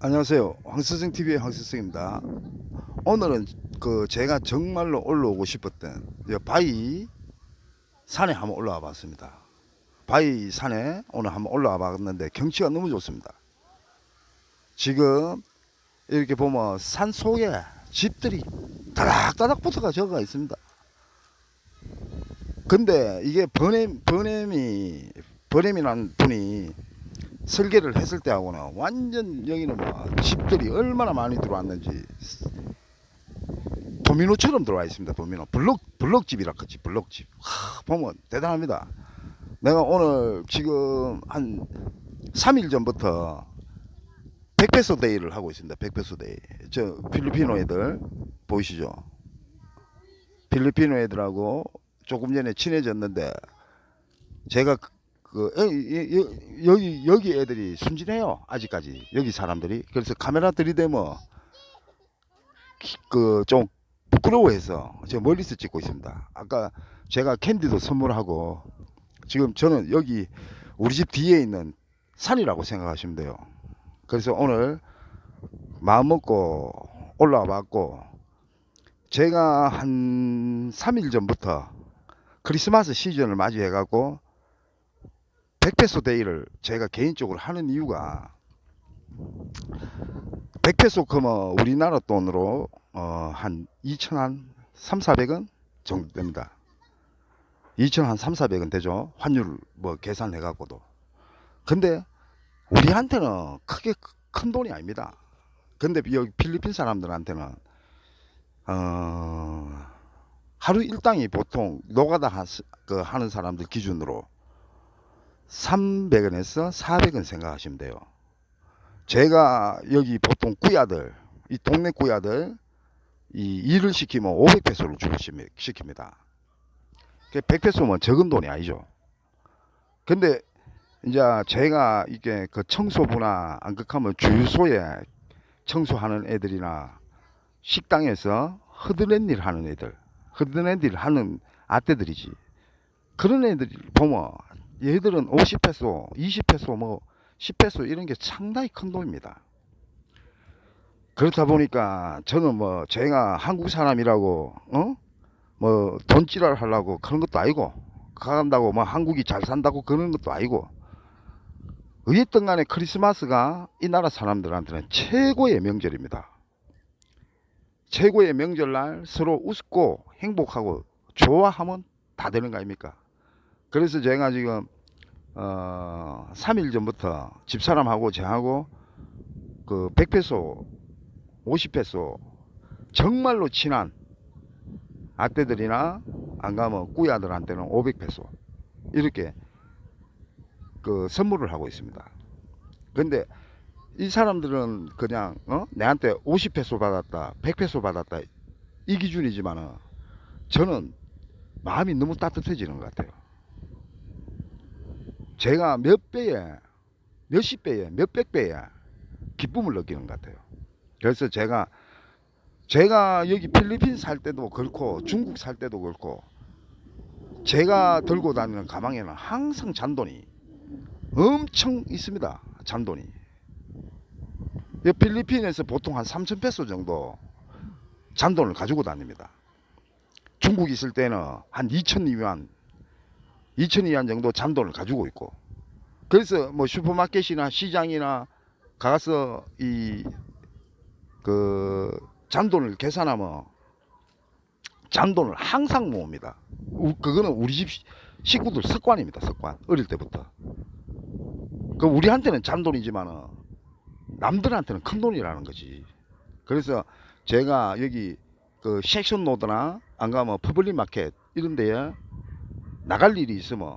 안녕하세요. 황스승 TV의 황스승입니다. 오늘은 그 제가 정말로 올라오고 싶었던 이 바위 산에 한번 올라와 봤습니다. 바위 산에 오늘 한번 올라와 봤는데 경치가 너무 좋습니다. 지금 이렇게 보면 산 속에 집들이 다닥다닥 붙어가 저가 있습니다. 근데 이게 번엠, 번엠이, 번엠이라는 분이 설계를 했을 때하고는 완전 여기는 뭐 집들이 얼마나 많이 들어왔는지 도미노처럼 들어와 있습니다. 도미노 블록 블록집이라 그지 블록집. 하, 보면 대단합니다. 내가 오늘 지금 한 3일 전부터 백페소 데이를 하고 있습니다. 백페소 데이. 저 필리핀어 애들 보이시죠? 필리핀어 애들하고 조금 전에 친해졌는데 제가 그- 그 여- 여- 여기 여기 애들이 순진해요 아직까지. 여기 사람들이. 그래서 카메라 들이대면 그 좀 부끄러워해서 저 멀리서 찍고 있습니다. 아까 제가 캔디도 선물하고 지금 저는 여기 우리 집 뒤에 있는 산이라고 생각하시면 돼요. 그래서 오늘 마음 먹고 올라와 봤고 제가 한 3일 전부터 크리스마스 시즌을 맞이해 갖고 백페소 데이를 제가 개인적으로 하는 이유가 백페소 그면 우리나라 돈으로 어, 한 2천 한 3, 400원 정도 됩니다. 2천 한 3, 400원 되죠. 환율 뭐 계산해 갖고도. 근데 우리한테는 크게 큰 돈이 아닙니다. 근데 여기 필리핀 사람들한테는 어, 하루 일당이 보통 노가다 하, 그 하는 사람들 기준으로 300원에서 400원 생각하시면 돼요. 제가 여기 보통 꾸야들, 이 동네 꾸야들, 이 일을 시키면 500페소를 주고 시- 시킵니다. 100페소면 적은 돈이 아니죠. 근데 이제 제가 이게 그 청소부나 안 극하면 주유소에 청소하는 애들이나 식당에서 허드렛 일 하는 애들, 허드렛 일 하는 아떼들이지. 그런 애들 보면 얘들은 50페소, 20페소, 뭐 10페소 이런 게 상당히 큰 돈입니다. 그렇다 보니까 저는 뭐 제가 한국 사람이라고 어? 뭐 돈지랄 하려고 그런 것도 아니고 간다고 뭐 한국이 잘 산다고 그런 것도 아니고 어쨌든 간에 크리스마스가 이 나라 사람들한테는 최고의 명절입니다. 최고의 명절날 서로 웃고 행복하고 좋아하면 다 되는 거 아닙니까? 그래서 제가 지금 어 3일 전부터 집사람하고 저하고 그 100페소 50페소 정말로 친한 아떼들이나 안 가면 꾸야들한테는 500페소 이렇게 그 선물을 하고 있습니다. 근데 이 사람들은 그냥 어? 내한테 50페소 받았다 100페소 받았다 이 기준이지만은 저는 마음이 너무 따뜻해지는 것 같아요. 제가 몇 배에 몇십 배에 몇백 배에 기쁨을 느끼는 것 같아요. 그래서 제가 제가 여기 필리핀 살 때도 그렇고 중국 살 때도 그렇고 제가 들고 다니는 가방에는 항상 잔돈이 엄청 있습니다. 잔돈이. 이 필리핀에서 보통 한 3천 페소 정도 잔돈을 가지고 다닙니다. 중국 있을 때는 한 2천 위안 2천 위안 정도 잔돈을 가지고 있고 그래서 뭐 슈퍼마켓이나 시장이나 가서 이 그 잔돈을 계산하면 잔돈을 항상 모읍니다. 우- 그거는 우리 집 식구들 습관입니다. 습관 어릴 때부터. 그 우리한테는 잔돈이지만은 남들한테는 큰 돈이라는 거지. 그래서 제가 여기 그 섹션 노드나 안 가면 퍼블릭 마켓 이런 데에 나갈 일이 있으면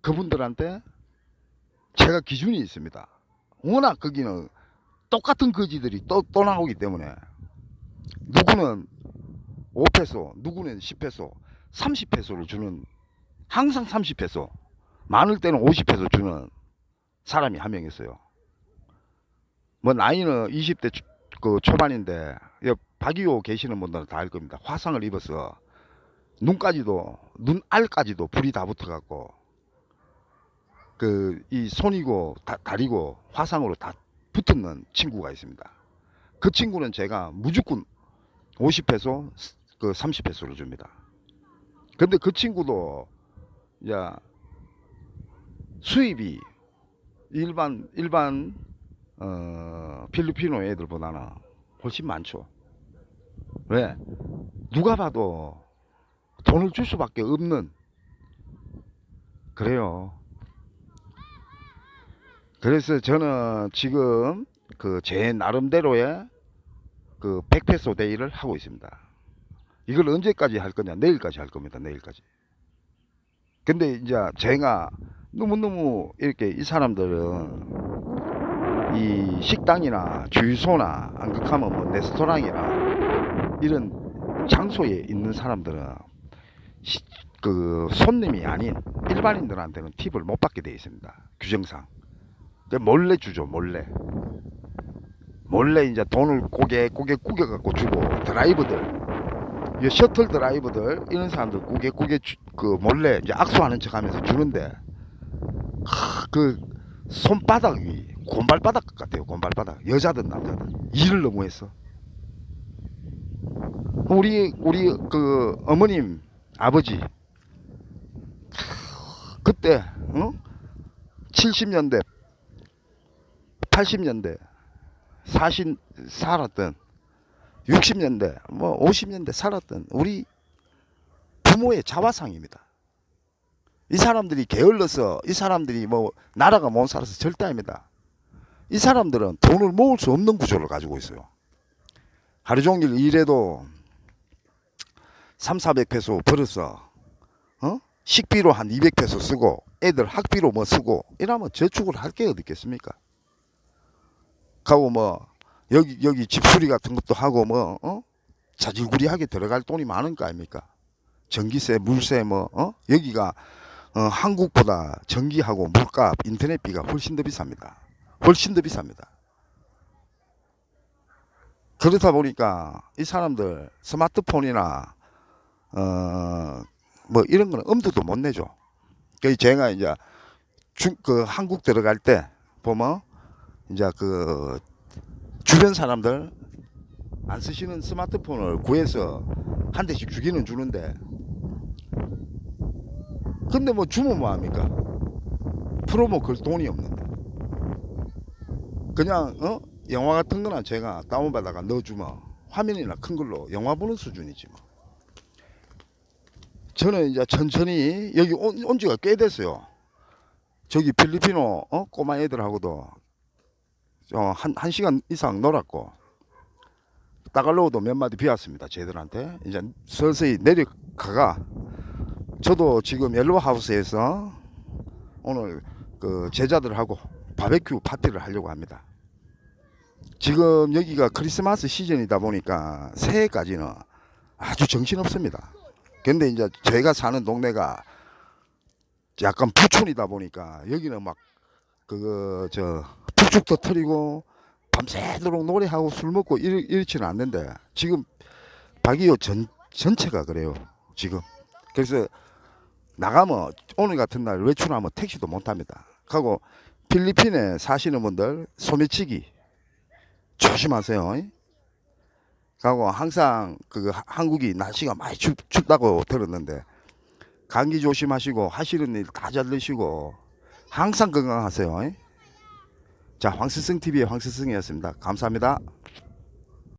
그분들한테 제가 기준이 있습니다. 워낙 거기는 똑같은 거지들이 또, 또 나오기 때문에 누구는 5페소, 누구는 10페소, 30페소를 주는 항상 30페소, 많을 때는 50페소 주는 사람이 한 명 있어요. 뭐 나이는 20대 초, 그 초반인데 여 박이호 계시는 분들은 다 알 겁니다. 화상을 입어서 눈까지도 눈알까지도 불이 다 붙어갖고 그 이 손이고 다, 다리고 화상으로 다 붙는 친구가 있습니다. 그 친구는 제가 무조건 50페소, 그 30페소를 줍니다. 근데 그 친구도 이제 수입이 일반 일반 어, 필리핀어 애들보다는 훨씬 많죠. 왜? 누가 봐도 돈을 줄 수밖에 없는 그래요. 그래서 저는 지금 그 제 나름대로의 그 100페소 데이를 하고 있습니다. 이걸 언제까지 할 거냐? 내일까지 할 겁니다. 내일까지. 근데 이제 제가 너무너무 이렇게 이 사람들은 이 식당이나 주유소나 안 그하면 뭐 레스토랑이나 이런 장소에 있는 사람들은 시- 그 손님이 아닌 일반인들한테는 팁을 못 받게 되어 있습니다. 규정상. 그 몰래 주죠, 몰래. 몰래 이제 돈을 고개 고개 구겨 갖고 주고 드라이버들 이 셔틀 드라이버들 이런 사람들 고개 고개 주- 그 몰래 이제 악수하는 척하면서 주는데 하, 그 손바닥이 곰발바닥 같아요 곰발바닥 여자든 남자든 일을 너무 했어 우리 우리 그 어머님 아버지 하, 그때 어? 70년대 80년대 사신 살았던 60년대 뭐 50년대 살았던 우리 부모의 자화상입니다. 이 사람들이 게을러서 이 사람들이 뭐 나라가 못 살아서 절대 아닙니다. 이 사람들은 돈을 모을 수 없는 구조를 가지고 있어요. 하루 종일 일해도 3, 400페소 벌어서 어? 식비로 한 200페소 쓰고 애들 학비로 뭐 쓰고 이러면 저축을 할 게 어디 있겠습니까? 가고 뭐 여기 여기 집 수리 같은 것도 하고 뭐 어? 자질구리하게 들어갈 돈이 많은 거 아닙니까? 전기세, 물세 뭐 어? 여기가 어, 한국보다 전기하고 물값, 인터넷비가 훨씬 더 비쌉니다. 훨씬 더 비쌉니다. 그렇다 보니까 이 사람들 스마트폰이나 어 뭐 이런 거는 엄두도 못 내죠. 그 제가 이제 중, 그 한국 들어갈 때 보면 이제 그 주변 사람들 안 쓰시는 스마트폰을 구해서 한 대씩 주기는 주는데 근데 뭐 주면 뭐합니까? 프로모 걸 돈이 없는데. 그냥 어? 영화 같은 거나 제가 다운받아가 넣어주면 화면이나 큰 걸로 영화 보는 수준이지 뭐 저는 이제 천천히 여기 온, 온 지가 꽤 됐어요. 저기 필리핀어 어? 꼬마 애들하고도 어, 한, 한 시간 이상 놀았고 따갈로우도 몇 마디 비웠습니다 쟤들한테. 이제 서서히 내려가가 저도 지금 옐로우 하우스에서 오늘 그 제자들하고 바베큐 파티를 하려고 합니다. 지금 여기가 크리스마스 시즌이다 보니까 새해까지는 아주 정신없습니다 근데 이제 제가 사는 동네가 약간 부촌이다 보니까 여기는 막 그거 저 북죽 터트리고 밤새도록 노래하고 술 먹고 이렇, 이렇지는 않는데 지금 박이호 전 전체가 그래요 지금. 그래서 나가면 오늘 같은 날 외출하면 택시도 못 탑니다. 하고 필리핀에 사시는 분들 소매치기 조심하세요 하고 항상 그 하- 한국이 날씨가 많이 춥, 춥다고 들었는데 감기 조심하시고 하시는 일 다잘 되시고 항상 건강하세요. 자, 황스승 TV의 황스승이었습니다. 감사합니다.